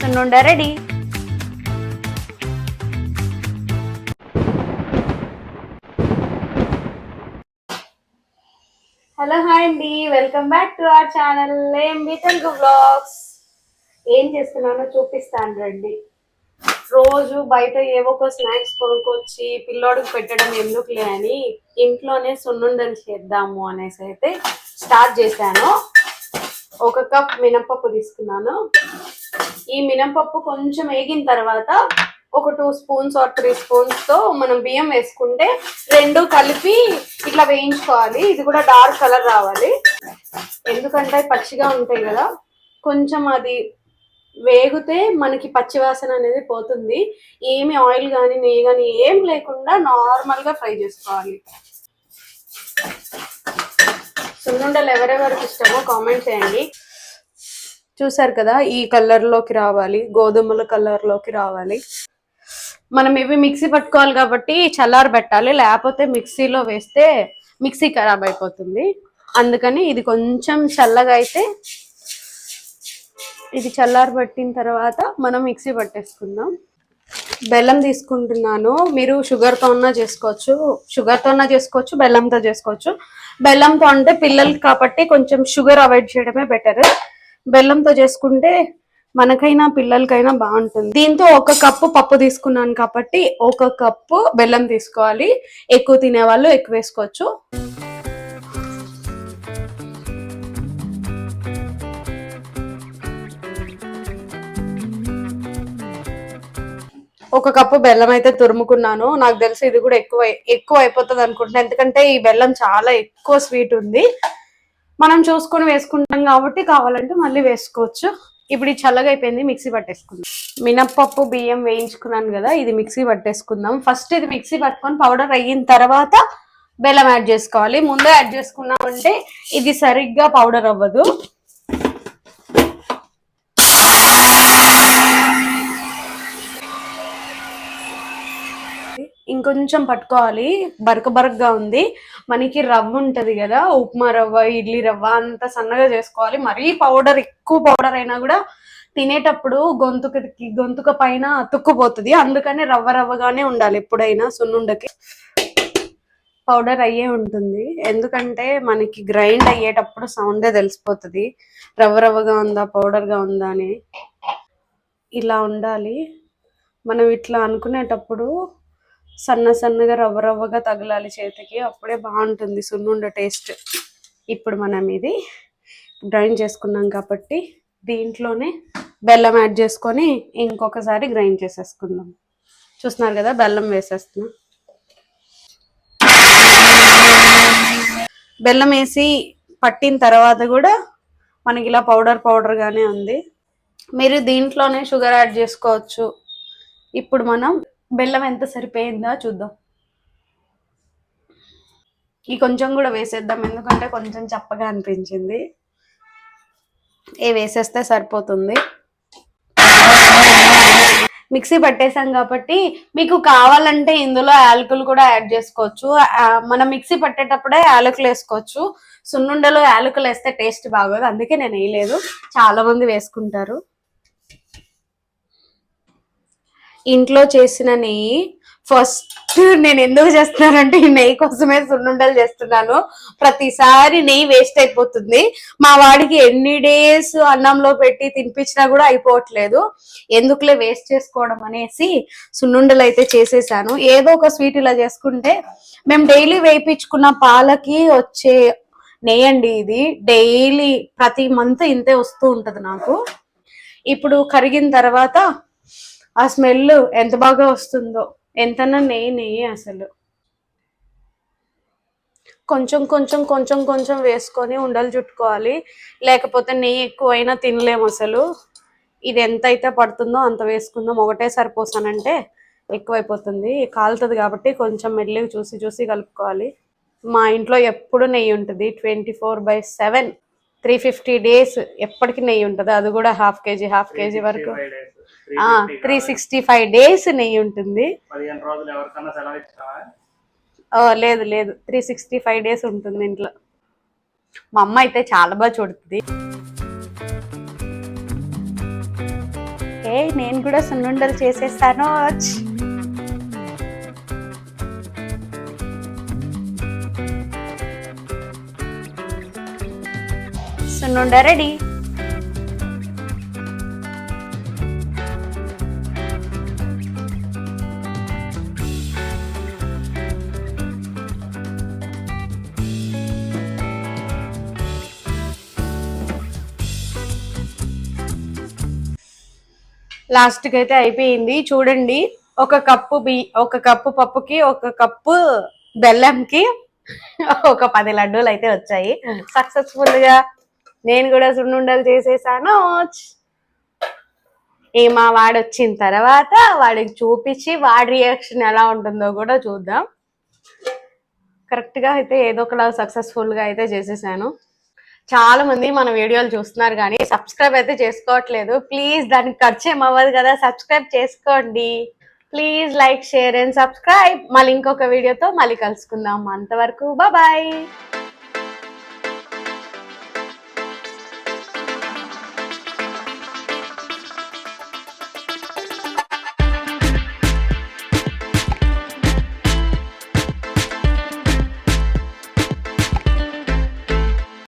సున్నుండ ready? Hello hi అండి. Welcome back to our channel. MB Telugu blogs ఏం చేస్తున్నానో చూపిస్తాను రండి. రోజు బయట ఏవో ఒక స్నాక్స్ కొనుక్కొచ్చి పిల్లోడికి పెట్టడం ఎందుకులే అని ఇంట్లోనే సున్నుండలు చేద్దాము అనేసి అయితే స్టార్ట్ చేశాను. ఒక కప్ మినపప్పు తీసుకున్నాను. ఈ మినపప్పు కొంచెం వేగిన తర్వాత ఒక టూ స్పూన్స్ ఆర్ త్రీ స్పూన్స్తో మనం బియ్యం వేసుకుంటే రెండు కలిపి ఇట్లా వేయించుకోవాలి. ఇది కూడా డార్క్ కలర్ రావాలి. ఎందుకంటే పచ్చిగా ఉంటాయి కదా. కొంచెం అది వేగితే మనకి పచ్చివాసన అనేది పోతుంది. ఏమి ఆయిల్ కానీ నెయ్యి కానీ ఏం లేకుండా నార్మల్గా ఫ్రై చేసుకోవాలి. సున్నుండలు ఎవరెవరికి ఇష్టమో కామెంట్ చేయండి. చూసారు కదా ఈ కలర్లోకి రావాలి గోధుమల కలర్లోకి రావాలి. మనం ఇవి మిక్సీ పట్టుకోవాలి కాబట్టి చల్లారి పెట్టాలి లేకపోతే మిక్సీలో వేస్తే మిక్సీ ఖరాబ్ అయిపోతుంది. అందుకని ఇది కొంచెం చల్లగా అయితే ఇది చల్లారి పట్టిన తర్వాత మనం మిక్సీ పట్టేసుకుందాం. బెల్లం తీసుకుంటున్నాను. మీరు షుగర్తో ఉన్నా చేసుకోవచ్చు. షుగర్తో ఉన్నా చేసుకోవచ్చు బెల్లంతో చేసుకోవచ్చు. బెల్లంతో అంటే పిల్లలకి కాబట్టి కొంచెం షుగర్ అవాయిడ్ చేయడమే బెటర్ బెల్లంతో చేసుకుంటే మనకైనా పిల్లలకైనా బాగుంటుంది. దీంతో ఒక కప్పు పప్పు తీసుకున్నాను కాబట్టి ఒక కప్పు బెల్లం తీసుకోవాలి. ఎక్కువ తినే వాళ్ళు ఎక్కువ వేసుకోవచ్చు. ఒక కప్పు బెల్లం అయితే తురుముకున్నాను. నాకు తెలిసి ఇది కూడా ఎక్కువ ఎక్కువ అయిపోతుంది అనుకుంటున్నాను ఎందుకంటే ఈ బెల్లం చాలా ఎక్కువ స్వీట్ ఉంది. మనం చూసుకొని వేసుకుంటాం కాబట్టి కావాలంటే మళ్ళీ వేసుకోవచ్చు. ఇప్పుడు ఇది చల్లగా అయిపోయింది మిక్సీ పట్టేసుకుందాం. మినప్పప్పు బియ్యం వేయించుకున్నాను కదా ఇది మిక్సీ పట్టేసుకుందాం. ఫస్ట్ ఇది మిక్సీ పట్టుకొని పౌడర్ అయిన తర్వాత బెల్లం యాడ్ చేసుకోవాలి. ముందే యాడ్ చేసుకున్నామంటే ఇది సరిగ్గా పౌడర్ అవ్వదు. ఇంకొంచెం పట్టుకోవాలి. బరక బరకగా ఉంది. మనకి రవ్వ ఉంటుంది కదా ఉప్మా రవ్వ ఇడ్లీ రవ్వ అంత సన్నగా చేసుకోవాలి. మరీ పౌడర్ ఎక్కువ పౌడర్ అయినా కూడా తినేటప్పుడు గొంతుకి గొంతుక పైన అతుక్కుపోతుంది. అందుకనే రవ్వ రవ్వగానే ఉండాలి ఎప్పుడైనా సున్నుండకి. పౌడర్ అయ్యే ఉంటుంది. ఎందుకంటే మనకి గ్రైండ్ అయ్యేటప్పుడు సౌండే తెలిసిపోతుంది. రవ్వ రవ్వగా ఉందా పౌడర్గా ఉందా అని. ఇలా ఉండాలి. మనం ఇట్లా అనుకునేటప్పుడు సన్న సన్నగా రవ్వ రవ్వగా తగలాలి చేతికి అప్పుడే బాగుంటుంది సున్నుండ టేస్ట్. ఇప్పుడు మనం ఇది గ్రైండ్ చేసుకున్నాం కాబట్టి దీంట్లోనే బెల్లం యాడ్ చేసుకొని ఇంకొకసారి గ్రైండ్ చేసేసుకుందాం. చూస్తున్నారు కదా బెల్లం వేసేస్తున్నా. బెల్లం వేసి పట్టిన తర్వాత కూడా మనకి ఇలా పౌడర్ పౌడర్గానే ఉంది. మీరు దీంట్లోనే షుగర్ యాడ్ చేసుకోవచ్చు. ఇప్పుడు మనం బెల్లం ఎంత సరిపోయిందో చూద్దాం. ఈ కొంచెం కూడా వేసేద్దాం ఎందుకంటే కొంచెం చప్పగా అనిపించింది. ఏ వేసేస్తే సరిపోతుంది. మిక్సీ పట్టేసాం కాబట్టి మీకు కావాలంటే ఇందులో యాలకులు కూడా యాడ్ చేసుకోవచ్చు. మనం మిక్సీ పట్టేటప్పుడే యాలకులు వేసుకోవచ్చు. సున్నుండలో యాలకులు వేస్తే టేస్ట్ బాగోదు అందుకే నేను వేయలేదు. చాలా మంది వేసుకుంటారు. ఇంట్లో చేసిన నెయ్యి ఫస్ట్ నేను ఎందుకు చేస్తున్నానంటే ఈ నెయ్యి కోసమే సున్నుండలు చేస్తున్నాను. ప్రతిసారి నెయ్యి వేస్ట్ అయిపోతుంది. మా వాడికి ఎన్ని డేస్ అన్నంలో పెట్టి తినిపించినా కూడా అయిపోవట్లేదు. ఎందుకులే వేస్ట్ చేసుకోవడం అనేసి సున్నుండలు అయితే చేసేసాను. ఏదో ఒక స్వీట్ ఇలా చేసుకుంటే మేము డైలీ వేయించుకున్న పాలకి వచ్చే నెయ్యి అండి ఇది. డైలీ ప్రతి మంత్ ఇంతే వస్తూ ఉంటుంది నాకు. ఇప్పుడు కరిగిన తర్వాత ఆ స్మెల్ ఎంత బాగా వస్తుందో ఎంతనా నెయ్యి నెయ్యి అసలు. కొంచెం కొంచెం కొంచెం కొంచెం వేసుకొని ఉండలు చుట్టుకోవాలి. లేకపోతే నెయ్యి ఎక్కువైనా తినలేము అసలు. ఇది ఎంత అయితే పడుతుందో అంత వేసుకుందాం. ఒకటే సరిపోసానంటే ఎక్కువైపోతుంది. కాలుతుంది కాబట్టి కొంచెం మెల్లిగా చూసి చూసి కలుపుకోవాలి. మా ఇంట్లో ఎప్పుడు నెయ్యి ఉంటుంది. Twenty four by seven. Three fifty days ఎప్పటికీ నెయ్యి ఉంటుంది. అది కూడా హాఫ్ కేజీ హాఫ్ కేజీ వరకు. త్రీ సిక్స్టీ ఫైవ్ డేస్ నెయ్యి ఉంటుంది. లేదు లేదు. త్రీ సిక్స్టీ ఫైవ్ డేస్ ఉంటుంది ఇంట్లో. మా అమ్మ అయితే చాలా బాగా చూడుతుంది. ఓకే నేను కూడా సున్నుండలు చేసేస్తాను. సున్నుండ రెడీ. లాస్ట్కి అయితే అయిపోయింది. చూడండి ఒక కప్పు బి ఒక కప్పు పప్పుకి ఒక కప్పు బెల్లంకి ఒక పది లడ్డూలు అయితే వచ్చాయి. సక్సెస్ఫుల్గా నేను కూడా సున్నుండలు చేసేసాను. ఏ మా వాడు వచ్చిన తర్వాత వాడికి చూపించి వాడి రియాక్షన్ ఎలా ఉంటుందో కూడా చూద్దాం. కరెక్ట్గా అయితే ఏదో ఒకలా సక్సెస్ఫుల్గా అయితే చేసేసాను. చాలా మంది మన వీడియోలు చూస్తున్నారు కానీ సబ్స్క్రైబ్ అయితే చేసుకోవట్లేదు. ప్లీజ్ దానికి ఖర్చు ఏమవ్వదు అవ్వదు కదా. సబ్స్క్రైబ్ చేసుకోండి. Please like share and subscribe. మళ్ళీ ఇంకొక వీడియోతో మళ్ళీ కలుసుకుందాం. అంతవరకు బాయ్